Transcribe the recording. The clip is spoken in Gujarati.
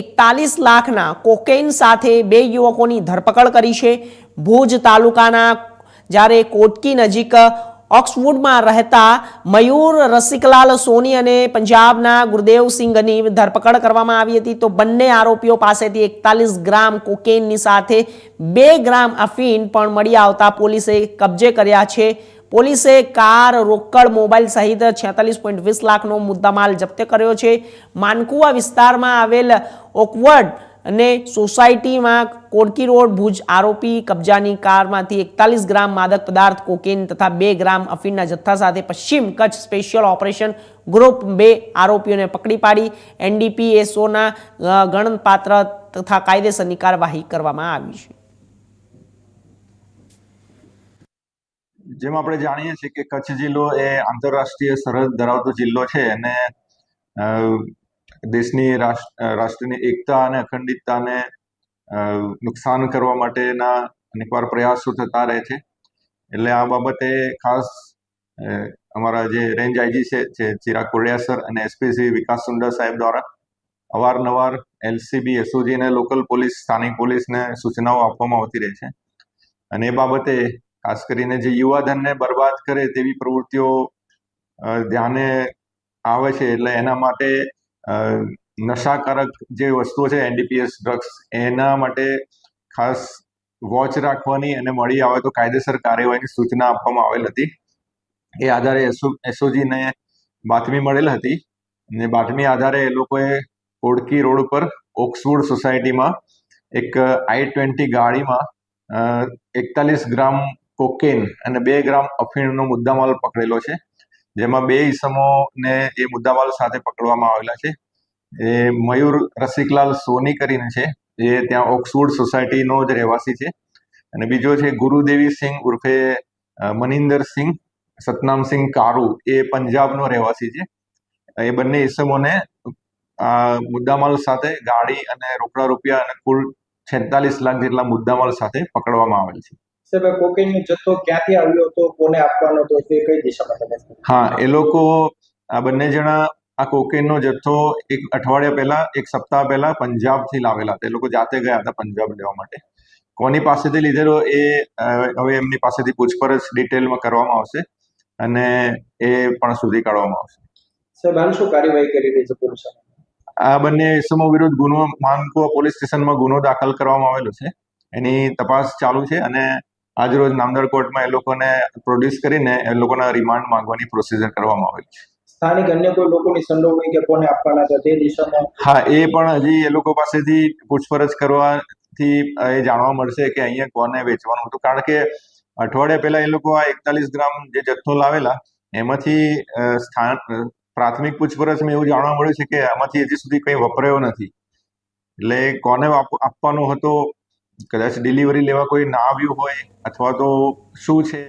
એકતાલીસ લાખના કોકેન સાથે બે યુવકોની ધરપકડ કરી છે. ભુજ તાલુકાના જ્યારે કોટકી નજીક ઓક્સફોર્ડમાં રહેતા મયુર રસિકલાલ સોની અને પંજાબના ગુરદેવસિંહની ધરપકડ કરવામાં આવી હતી. તો બંને આરોપીઓ પાસેથી એકતાલીસ ગ્રામ કોકેઇનની સાથે બે ગ્રામ અફીન પણ મળી આવતા પોલીસે કબજે કર્યા છે. પોલીસે કાર, રોકડ, મોબાઈલ સહિત છેતાલીસ પોઈન્ટ વીસ લાખનો મુદ્દામાલ જપ્ત કર્યો છે. માનકુવા વિસ્તારમાં આવેલ ઓકવર્ડ અને સોસાયટીમાં કોડકી રોડ ભુજ આરોપી કબજાની કારમાંથી એકતાલીસ ગ્રામ માદક પદાર્થ કોકેન તથા બે ગ્રામ અફીણના જથ્થા સાથે પશ્ચિમ કચ્છ સ્પેશિયલ ઓપરેશન ગ્રુપ બે આરોપીઓને પકડી પાડી. એનડીપીએસઓના ગણનપાત્ર તથા કાયદેસરની કાર્યવાહી કરવામાં આવી છે. જેમ આપણે જાણીએ છીએ કે કચ્છ જિલ્લો એ આંતરરાષ્ટ્રીય સરહદ ધરાવતો જિલ્લો છે અને દેશની રાષ્ટ્રની એકતા અને અખંડિતતાને નુકસાન કરવા માટેના અનેકવાર પ્રયાસો થતા રહે છે. એટલે આ બાબતે ખાસ અમારા જે રેન્જ આઈજી છે, જે ચિરાગ કોડિયા સર અને એસપી શ્રી વિકાસ સુંદર સાહેબ દ્વારા અવારનવાર એલસીબી, એસઓજી અને લોકલ પોલીસ, સ્થાનિક પોલીસને સૂચનાઓ આપવામાં આવતી રહે છે. અને એ બાબતે ખાસ કરીને જે યુવાધનને બરબાદ કરે તેવી પ્રવૃત્તિઓ ધ્યાને આવે છે એટલે એના માટે નશાકારક જે વસ્તુઓ છે, એનડીપીએસ ડ્રગ્સ, એના માટે ખાસ વોચ રાખવાની અને મળી આવે તો કાયદેસર કાર્યવાહીની સૂચના આપવામાં આવેલ હતી. એ આધારે એસઓ એસઓજીને બાતમી મળેલ હતી અને બાતમી આધારે એ લોકોએ કોડકી રોડ પર ઓક્સફોર્ડ સોસાયટીમાં એક આઈ ટ્વેન્ટી ગાડીમાં એકતાલીસ ગ્રામ કોકેન અને બે ગ્રામ અફીણનો મુદ્દામાલ પકડેલો છે. જેમાં બે ઈસમોને એ મુદ્દામાલ સાથે પકડવામાં આવેલા છે. એ મયુર રસિકલાલ સોની કરીને છે. એ ત્યાં ઓક્સફોર્ડ સોસાયટીનો જ રહેવાસી છે. અને બીજો છે ગુરુદેવી સિંહ ઉર્ફે મનિંદર સિંહ સતનામસિંહ કારુ એ પંજાબનો રહેવાસી છે. એ બંને ઈસમોને આ મુદ્દામાલ સાથે ગાડી અને રોકડા રૂપિયા અને કુલ છેતાલીસ લાખ જેટલા મુદ્દામાલ સાથે પકડવામાં આવેલ છે. સાહેબ કોકેનનો જથ્થો ક્યાંથી આવ્યો હતો? કોને આપવાનો હતો? તે કઈ દિશામાં તમે હા એ લોકો આ બંને જણા આ કોકેનનો જથ્થો એક અઠવાડિયા પહેલા એક સપ્તાહ પહેલા પંજાબથી લાવેલા હતા. એ લોકો જાતે ગયા હતા પંજાબ લેવા માટે. કોની પાસેથી લીધેલો એ હવે એમની પાસેથી પૂછપરછ ડિટેલમાં કરવામાં આવશે અને એ પણ શોધી કાઢવામાં આવશે. સાહેબ હાલ શું કાર્યવાહી કરી રહી છે પોલીસ આ બંને ઇસમો વિરુદ્ધ ગુનો માનકુવા પોલીસ સ્ટેશનમાં ગુનો દાખલ કરવામાં આવેલો છે. એની તપાસ ચાલુ છે અને આજરોજ નામદાર કોર્ટમાં એ લોકોને પ્રોડ્યુસ કરીને એ લોકોના રિમાન્ડ માંગવાની પ્રોસિજર કરવામાં આવેલી છે. સ્થાનિક અન્ય કોઈ લોકોની સંડોવણી કે કોને આપવાના છે તે દિશામાં? હા એ પણ હજી એ લોકો પાસેથી પૂછપરછ કરવાથી એ જાણવા મળશે કે અહીંયા કોને વેચવાનું હતું. કારણ કે અઠવાડિયા પહેલા એ લોકો આ એકતાલીસ ગ્રામ જે જથ્થો લાવેલા એમાંથી સ્થાન પ્રાથમિક પૂછપરછમાં એવું જાણવા મળ્યું છે કે આમાંથી હજી સુધી કંઈ વપરાયો નથી. એટલે કોને આપવાનો હતો કદાચ ડિલિવરી લેવા કોઈ ના આવ્યું હોય અથવા તો શું છે?